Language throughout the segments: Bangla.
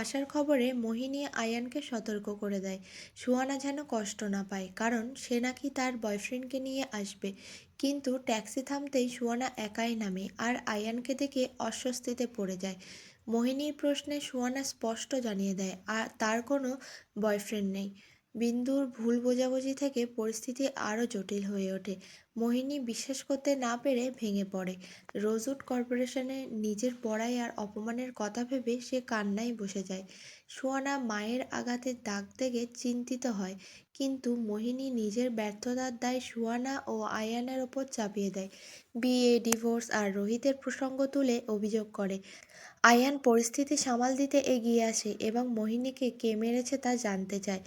আসার খবরে মোহিনী আয়ানকে সতর্ক করে দেয়। সুহানা যেন কষ্ট না পায়, কারণ সে নাকি তার বয়ফ্রেন্ডকে নিয়ে আসবে। কিন্তু ট্যাক্সি থামতেই সুহানা একাই নামে আর আয়ানকে দেখে অস্বস্তিতে পড়ে যায়। মোহিনীর প্রশ্নে সুহানা স্পষ্ট জানিয়ে দেয় আর তার কোনো বয়ফ্রেন্ড নেই। বিন্দুর ভুল বোঝাবুঝি থেকে পরিস্থিতি আরও জটিল হয়ে ওঠে। মোহিনী বিশ্বাস করতে না পেরে ভেঙে পড়ে। রোজউড কর্পোরেশনে নিজের পড়াই আর অপমানের কথা ভেবে সে কান্নায় বসে যায়। সুয়ানা মায়ের আঘাতের দাগ থেকে চিন্তিত হয়। কিন্তু মোহিনী নিজের ব্যর্থতার দায় সুয়ানা ও আয়ানের ওপর চাপিয়ে দেয়। বিয়ে, ডিভোর্স আর রোহিতের প্রসঙ্গ তুলে অভিযোগ করে। আয়ান পরিস্থিতি সামাল দিতে এগিয়ে আসে এবং মোহিনীকে কে মেরেছে তা জানতে চায়।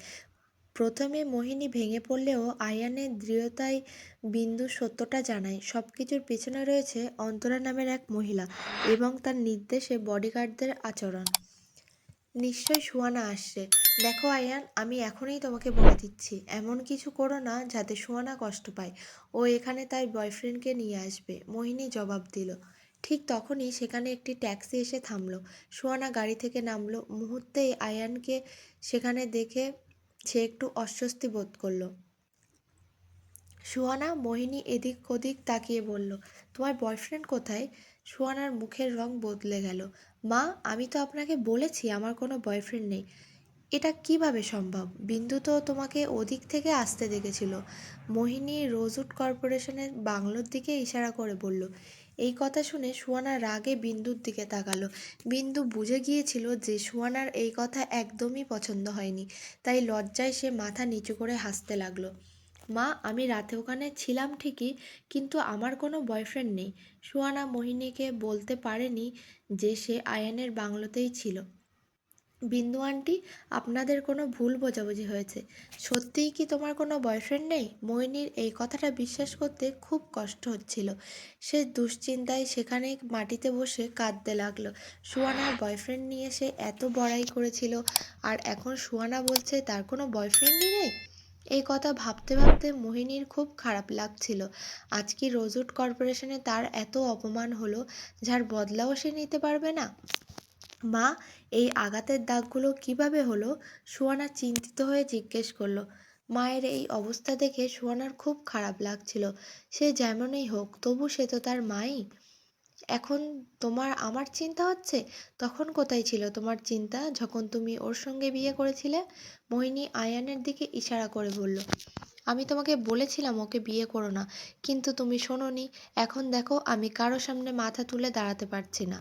প্রথমে মোহিনী ভেঙে পড়লেও আয়ানের দৃঢ়তায় বিন্দু সত্যটা জানায়। সব কিছুর পেছনে রয়েছে অন্তরা নামের এক মহিলা এবং তার নির্দেশে বডিগার্ডদের আচরণ। নিশ্চয় সুয়ানা আসছে। দেখো আয়ান, আমি এখনই তোমাকে বলে দিচ্ছি, এমন কিছু করো না যাতে সুয়ানা কষ্ট পায়। ও এখানে তার বয়ফ্রেন্ডকে নিয়ে আসবে, মোহিনী জবাব দিল। ঠিক তখনই সেখানে একটি ট্যাক্সি এসে থামলো। সুয়ানা গাড়ি থেকে নামলো। মুহূর্তেই আয়ানকে সেখানে দেখে সে একটু অস্বস্তি বোধ করল। সুহানা মোহিনী এদিক ওদিক তাকিয়ে বলল, তোমার বয়ফ্রেন্ড কোথায়? সুহানার মুখের রং বদলে গেল। মা, আমি তো আপনাকে বলেছি আমার কোনো বয়ফ্রেন্ড নেই। এটা কীভাবে সম্ভব? বিন্দু তো তোমাকে ওদিক থেকে আসতে দেখেছিল। মোহিনী রোজউড কর্পোরেশনের বাংলোর দিকে ইশারা করে বলল এই কথা শুনে সুয়ানা রাগে বিন্দুর দিকে তাকালো। বিন্দু বুঝে গিয়েছিল যে সুয়ানার এই কথা একদমই পছন্দ হয়নি, তাই লজ্জায় সে মাথা নিচু করে হাসতে লাগল। মা, আমি রাতে ওখানে ছিলাম ঠিকই, কিন্তু আমার কোনো বয়ফ্রেন্ড নেই। সুয়ানা মোহিনীকে বলতে পারেনি যে সে আয়ানের বাংলোতেই ছিল। বিন্দু আন্টি, আপনাদের কোনো ভুল বোঝাবুঝি হয়েছে। সত্যিই কি তোমার কোনো বয়ফ্রেন্ড নেই? মোহিনীর এই কথাটা বিশ্বাস করতে খুব কষ্ট হচ্ছিল। সে দুশ্চিন্তায় সেখানে মাটিতে বসে কাঁদতে লাগল। সুয়ানার বয়ফ্রেন্ড নিয়ে সে এত বড়াই করেছিল, আর এখন সুয়ানা বলছে তার কোনো বয়ফ্রেন্ডই নেই? এই কথা ভাবতে ভাবতে মোহিনীর খুব খারাপ লাগছিল। আজ কি রোজউড কর্পোরেশনে তার এত অপমান হলো, যার বদলাও সে নিতে পারবে না? মা, এই আঘাতের দাগগুলো কীভাবে হলো? সুয়ানা চিন্তিত হয়ে জিজ্ঞেস করল। মায়ের এই অবস্থা দেখে সুয়ানার খুব খারাপ লাগছিল। সে যেমনই হোক, তবু সে তো তার মাই। এখন তোমার আমার চিন্তা হচ্ছে? তখন কোথায় ছিল তোমার চিন্তা যখন তুমি ওর সঙ্গে বিয়ে করেছিলে? মোহিনী আয়ানের দিকে ইশারা করে বলল আমি তোমাকে বলেছিলাম ওকে বিয়ে করো না। কিন্তু তুমি শোনোনি, এখন দেখো আমি কারও সামনে মাথা তুলে দাঁড়াতে পারছি না।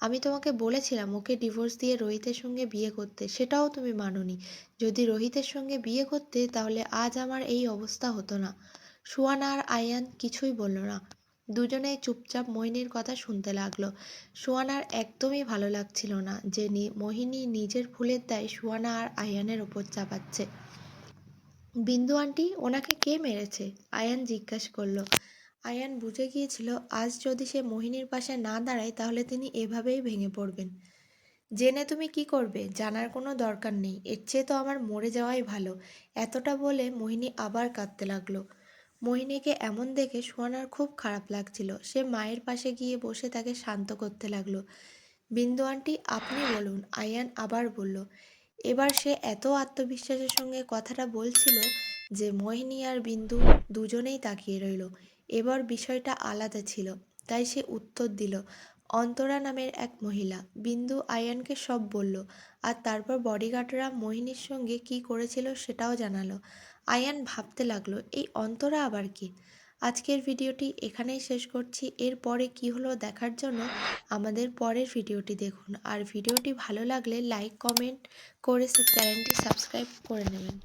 আমি তোমাকে বলেছিলাম ওকে ডিভোর্স দিয়ে রোহিতের সঙ্গে বিয়ে করতে, সেটাও তুমি মানোনি। যদি রোহিতের সঙ্গে বিয়ে করতে, তাহলে আজ আমার এই অবস্থা হতো না। সুয়ানা আর আয়ান কিছুই বলল না। দুজনেই চুপচাপ মোহিনীর কথা শুনতে লাগল। সুয়ানার একদমই ভালো লাগছিল না যে মোহিনী নিজের ভুলের দায় সুয়ানা আর আয়ানের ওপর চাপাচ্ছে। বিন্দু আন্টি, ওনাকে কে মেরেছে? আয়ান জিজ্ঞাসা করল। আয়ান বুঝে গিয়েছিল, আজ যদি সে মোহিনীর পাশে না দাঁড়ায়, তাহলে তিনি এভাবেই ভেঙে পড়বেন। জেনে তুমি কি করবে? জানার কোনো দরকার নেই। এর চেয়ে তো আমার মরে যাওয়াই ভালো। এতটা বলে মোহিনী আবার কাঁদতে লাগল। মোহিনীকে এমন দেখে সোয়ানার খুব খারাপ লাগছিল। সে মায়ের পাশে গিয়ে বসে তাকে শান্ত করতে লাগল। বিন্দু আন্টি, আপনি বলুন। আয়ান আবার বলল এবার সে এত আত্মবিশ্বাসের সঙ্গে কথাটা বলছিল যে মোহিনী আর বিন্দু দুজনেই তাকিয়ে রইল। এবার বিষয়টা আলাদা ছিল, তাই সে উত্তর দিল, অন্তরা নামের এক মহিলা। বিন্দু আয়ানকে সব বলল, আর তারপর বডিগার্ডরা মোহিনীর সঙ্গে কি করেছিল সেটাও জানালো। আয়ান ভাবতে লাগল, এই অন্তরা আবার কি? আজকের ভিডিওটি এখানেই শেষ করছি। এরপরে কী হলো দেখার জন্য আমাদের পরের ভিডিওটি দেখুন। আর ভিডিওটি ভালো লাগলে লাইক কমেন্ট করে চ্যানেলটি সাবস্ক্রাইব করে নেবেন।